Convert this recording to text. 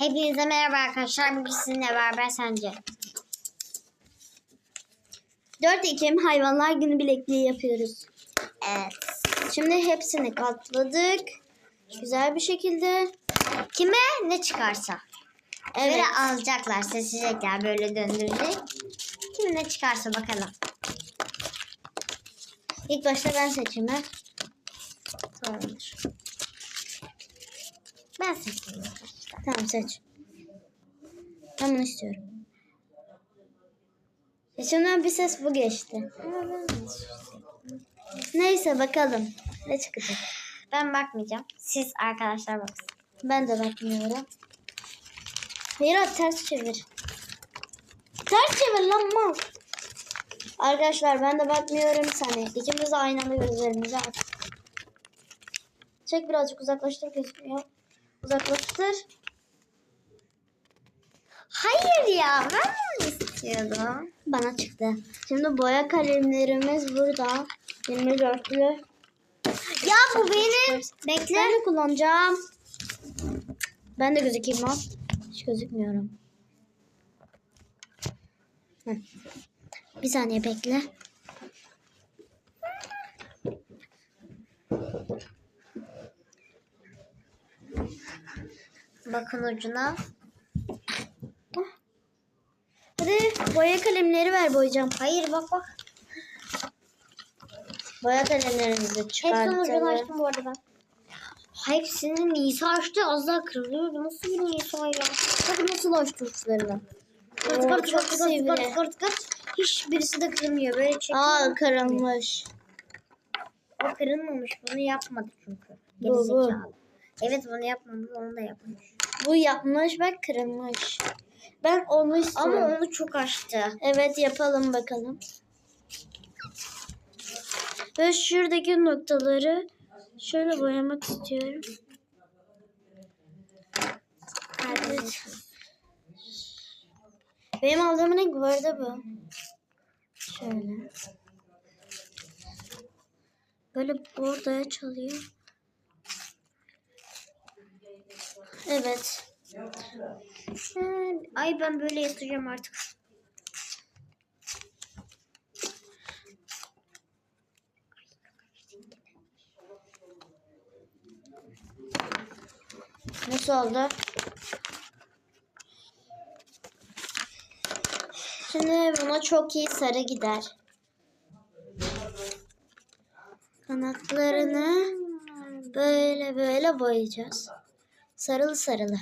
Hepinize merhaba arkadaşlar. Bugün sizinle beraber sence. 4 Ekim Hayvanlar Günü bilekliği yapıyoruz. Evet. Şimdi hepsini katladık. Güzel bir şekilde. Kime ne çıkarsa. Evet. Böyle alacaklar, seçecekler, böyle döndürecek. Kim ne çıkarsa bakalım. İlk başta ben seçeyim. ha. Tamamdır. Ben seçeyim. Tamam seç. Ben bunu istiyorum. İçimden bir ses bu geçti. Neyse bakalım. Ne çıkacak? Ben bakmayacağım. Siz arkadaşlar baksın. Ben de bakmıyorum. Mira ters çevir. Ters çevir lan mal. Arkadaşlar ben de bakmıyorum sana. İkimiz de aynı anda gözlerimizi aç. Çek birazcık uzaklaştır gözükmüyor. Uzaklaştır. Hayır ya ben bunu istiyordum. Bana çıktı. Şimdi boya kalemlerimiz burada. 24'lü. Ya bu benim. Bekle. Ben kullanacağım. Ben de gözükeyim lan. Hiç gözükmüyorum. Bir saniye bekle. Bakın ucuna. Hadi boya kalemleri ver boyayacağım. Hayır bak bak. Boya kalemlerimizi Hepsinin ucunu çıkartalım. açtım bu arada ben. Hepsini Nisa açtı. Az daha kırılıyordu. Nasıl bir Nisa ya? Bakın nasıl açtı uçlarını. Kırt kırt kırt kırt kırt kırt kırt. Hiçbirisi de kırılmıyor. Böyle çekiyor. Aa kırılmış. O kırılmamış. Bunu yapmadı çünkü. Gerizekalı. Evet bunu yapmamış. Onu da yapmış. Bu yapmış bak kırılmış. Ben onu istiyorum. Ama onu çok açtı. Evet yapalım bakalım. Ve şuradaki noktaları şöyle boyamak istiyorum. Evet. Benim aldığım renk bu arada bu. Şöyle. Böyle bordaya çalıyor. Evet. Ay ben böyle yatacağım artık. Nasıl oldu? Şimdi buna çok iyi sarı gider. Kanatlarını böyle böyle boyayacağız. Sarılı sarılı.